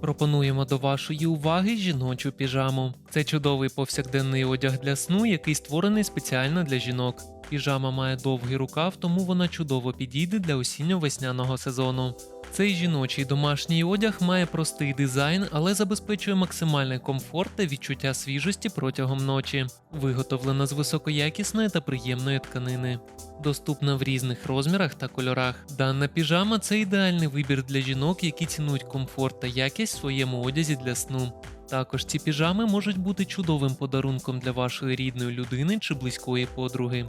Пропонуємо до вашої уваги жіночу піжаму. Це чудовий повсякденний одяг для сну, який створений спеціально для жінок. Піжама має довгий рукав, тому вона чудово підійде для осінньо-весняного сезону. Цей жіночий домашній одяг має простий дизайн, але забезпечує максимальний комфорт та відчуття свіжості протягом ночі. Виготовлена з високоякісної та приємної тканини. Доступна в різних розмірах та кольорах. Дана піжама це ідеальний вибір для жінок, які цінують комфорт та якість в своєму одязі для сну. Також ці піжами можуть бути чудовим подарунком для вашої рідної людини чи близької подруги.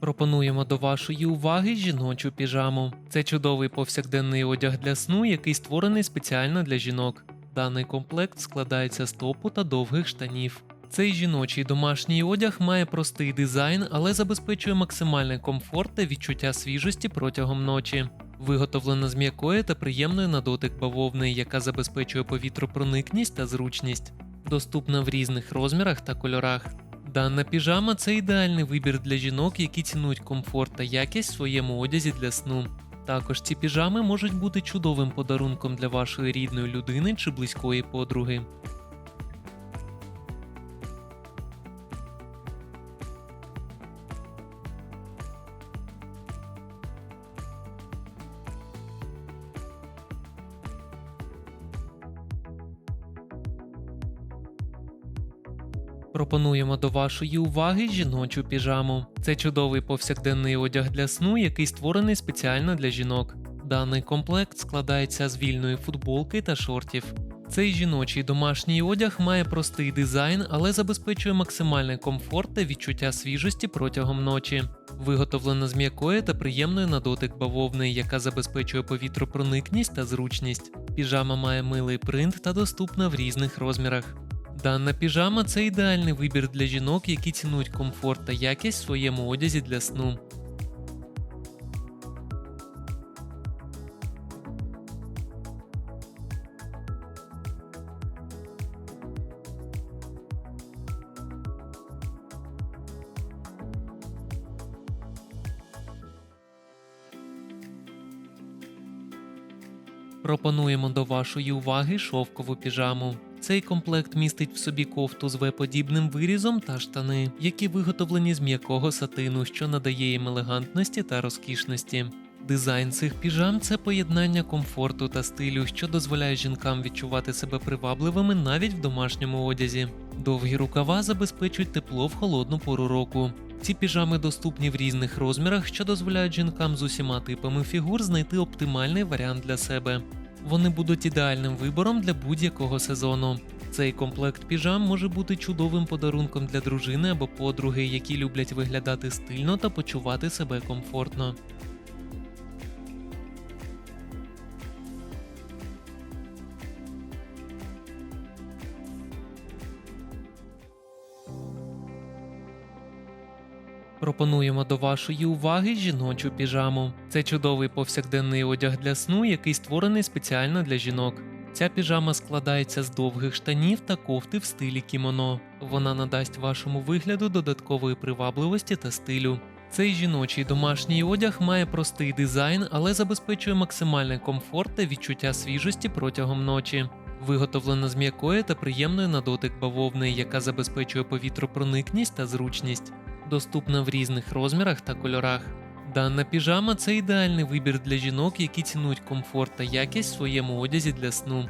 Пропонуємо до вашої уваги жіночу піжаму. Це чудовий повсякденний одяг для сну, який створений спеціально для жінок. Даний комплект складається з топу та довгих штанів. Цей жіночий домашній одяг має простий дизайн, але забезпечує максимальний комфорт та відчуття свіжості протягом ночі. Виготовлена з м'якої та приємної на дотик бавовни, яка забезпечує повітропроникність та зручність. Доступна в різних розмірах та кольорах. Дана піжама це ідеальний вибір для жінок, які цінують комфорт та якість в своєму одязі для сну. Також ці піжами можуть бути чудовим подарунком для вашої рідної людини чи близької подруги. Пропонуємо до вашої уваги жіночу піжаму. Це чудовий повсякденний одяг для сну, який створений спеціально для жінок. Даний комплект складається з вільної футболки та шортів. Цей жіночий домашній одяг має простий дизайн, але забезпечує максимальний комфорт та відчуття свіжості протягом ночі. Виготовлена з м'якої та приємної на дотик бавовни, яка забезпечує повітропроникність та зручність. Піжама має милий принт та доступна в різних розмірах. Дана піжама це ідеальний вибір для жінок, які цінують комфорт та якість в своєму одязі для сну. Пропонуємо до вашої уваги шовкову піжаму. Цей комплект містить в собі кофту з В-подібним вирізом та штани, які виготовлені з м'якого сатину, що надає їм елегантності та розкішності. Дизайн цих піжам це поєднання комфорту та стилю, що дозволяє жінкам відчувати себе привабливими навіть в домашньому одязі. Довгі рукава забезпечують тепло в холодну пору року. Ці піжами доступні в різних розмірах, що дозволяють жінкам з усіма типами фігур знайти оптимальний варіант для себе. Вони будуть ідеальним вибором для будь-якого сезону. Цей комплект піжам може бути чудовим подарунком для дружини або подруги, які люблять виглядати стильно та почувати себе комфортно. Пропонуємо до вашої уваги жіночу піжаму. Це чудовий повсякденний одяг для сну, який створений спеціально для жінок. Ця піжама складається з довгих штанів та кофти в стилі кімоно. Вона надасть вашому вигляду додаткової привабливості та стилю. Цей жіночий домашній одяг має простий дизайн, але забезпечує максимальний комфорт та відчуття свіжості протягом ночі. Виготовлена з м'якої та приємної на дотик бавовни, яка забезпечує повітропроникність та зручність. Доступна в різних розмірах та кольорах. Дана піжама це ідеальний вибір для жінок, які цінують комфорт та якість в своєму одязі для сну.